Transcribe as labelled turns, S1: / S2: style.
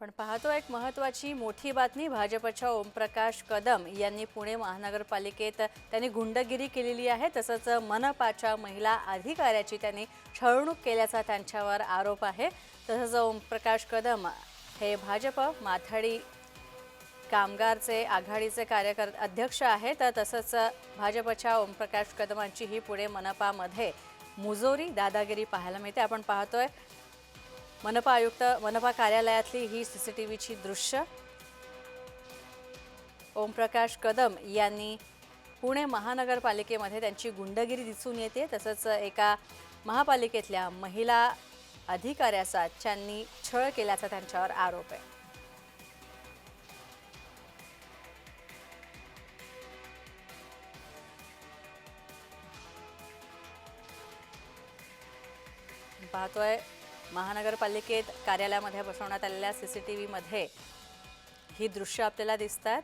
S1: पण पाहतो एक महत्त्वाची मोठी बातमी भाजपच्या ओमप्रकाश कदम यांनी पुणे महानगरपालिकेत त्यांनी गुंडगिरी केलेली आहे. तसंच मनपाच्या महिला अधिकाऱ्याची त्यांनी छळवणूक केल्याचा त्यांच्यावर आरोप आहे. तसंच ओमप्रकाश कदम हे भाजप माथाडी कामगारचे आघाडीचे कार्यकर अध्यक्ष आहेत. तसंच भाजपच्या ओमप्रकाश कदमांची ही पुणे मनपामध्ये मुजोरी दादागिरी पाहायला मिळते. आपण पाहतोय मनपा आयुक्त मनपा कार्यालयातली ही सी सी टी व्हीची दृश्य. ओमप्रकाश कदम यांनी पुणे महानगरपालिकेमध्ये त्यांची गुंडगिरी दिसून येते. तसंच एका महापालिकेतल्या महिला अधिकाऱ्याचा त्यांनी छळ केल्याचा त्यांच्यावर आरोप आहे. पाहतोय महानगरपालिकेत कार्यालयामध्ये बसवण्यात आलेल्या सी सी टी व्हीमध्ये ही दृश्य आपल्याला दिसतात